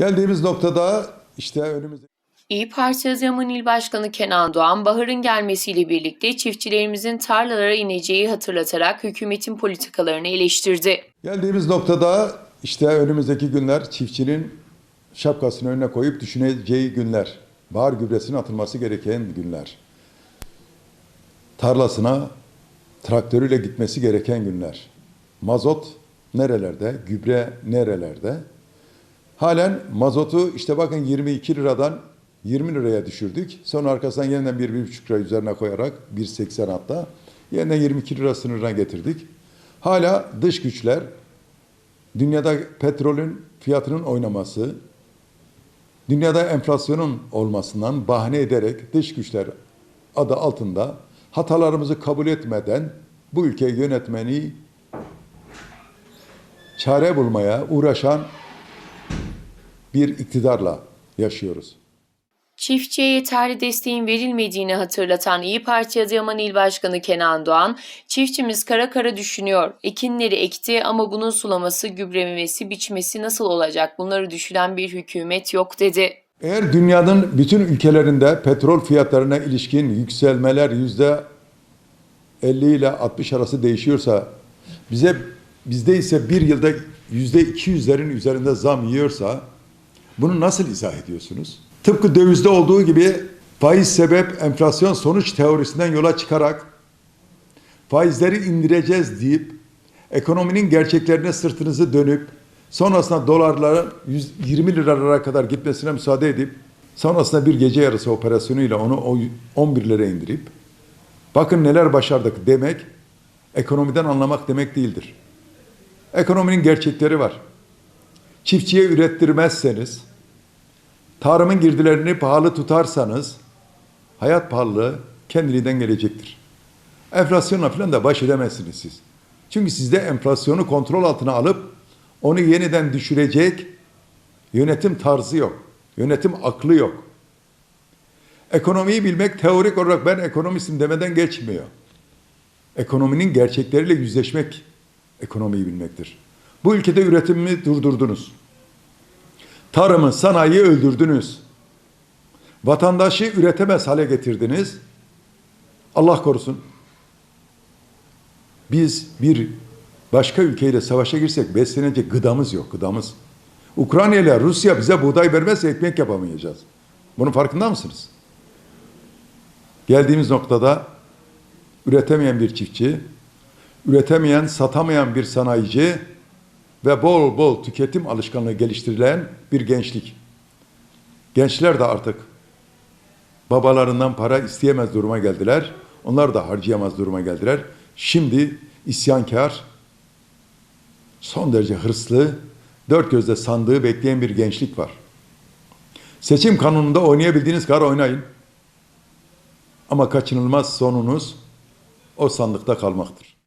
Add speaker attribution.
Speaker 1: Geldiğimiz noktada işte önümüzde
Speaker 2: İyi Parti Adıyaman İl Başkanı Kenan Doğan, baharın gelmesiyle birlikte çiftçilerimizin tarlalara ineceği hatırlatarak hükümetin politikalarını eleştirdi.
Speaker 1: geldiğimiz noktada işte önümüzdeki günler çiftçinin şapkasını önüne koyup düşüneceği günler. Bahar gübresinin atılması gereken günler. Tarlasına traktörüyle gitmesi gereken günler. Mazot nerelerde? Gübre nerelerde? Halen mazotu işte bakın 22 liradan 20 liraya düşürdük. Sonra arkasından yeniden 1-1,5 lira üzerine koyarak 1.80 hatta yeniden 22 lira sınırına getirdik. Hala dış güçler dünyada petrolün fiyatının oynaması, dünyada enflasyonun olmasından bahane ederek dış güçler adı altında hatalarımızı kabul etmeden bu ülkeyi yönetmeni çare bulmaya uğraşan bir iktidarla yaşıyoruz.
Speaker 2: Çiftçiye yeterli desteğin verilmediğini hatırlatan İyi Parti Adıyaman İl Başkanı Kenan Doğan, çiftçimiz kara kara düşünüyor. Ekinleri ekti ama bunun sulaması, gübrememesi, biçmesi nasıl olacak? Bunları düşünen bir hükümet yok dedi.
Speaker 1: Eğer dünyanın bütün ülkelerinde petrol fiyatlarına ilişkin yükselmeler yüzde 50 ile 60 arası değişiyorsa, bize bizde ise bir yılda yüzde 200'lerin üzerinde zam yiyorsa, bunu nasıl izah ediyorsunuz? Tıpkı dövizde olduğu gibi faiz sebep enflasyon sonuç teorisinden yola çıkarak faizleri indireceğiz deyip ekonominin gerçeklerine sırtınızı dönüp sonrasında dolarların 120 liralara kadar gitmesine müsaade edip sonrasında bir gece yarısı operasyonuyla onu o 11 lira indirip bakın neler başardık demek ekonomiden anlamak demek değildir. Ekonominin gerçekleri var. Çiftçiye ürettirmezseniz, tarımın girdilerini pahalı tutarsanız hayat pahalılığı kendiliğinden gelecektir. Enflasyonla falan da baş edemezsiniz siz. Çünkü sizde enflasyonu kontrol altına alıp onu yeniden düşürecek yönetim tarzı yok. Yönetim aklı yok. Ekonomiyi bilmek teorik olarak ben ekonomistim demeden geçmiyor. Ekonominin gerçekleriyle yüzleşmek ekonomiyi bilmektir. Bu ülkede üretimi durdurdunuz. Tarımı, sanayiyi öldürdünüz. Vatandaşı üretemez hale getirdiniz. Allah korusun. Biz bir başka ülkeyle savaşa girsek beslenecek gıdamız yok, gıdamız. Ukrayna ile Rusya bize buğday vermezse ekmek yapamayacağız. Bunun farkında mısınız? Geldiğimiz noktada üretemeyen bir çiftçi, üretemeyen, satamayan bir sanayici ve bol bol tüketim alışkanlığı geliştirilen bir gençlik. Gençler de artık babalarından para isteyemez duruma geldiler. Onlar da harcayamaz duruma geldiler. Şimdi isyankar, son derece hırslı, dört gözle sandığı bekleyen bir gençlik var. Seçim kanununda oynayabildiğiniz kadar oynayın. Ama kaçınılmaz sonunuz o sandıkta kalmaktır.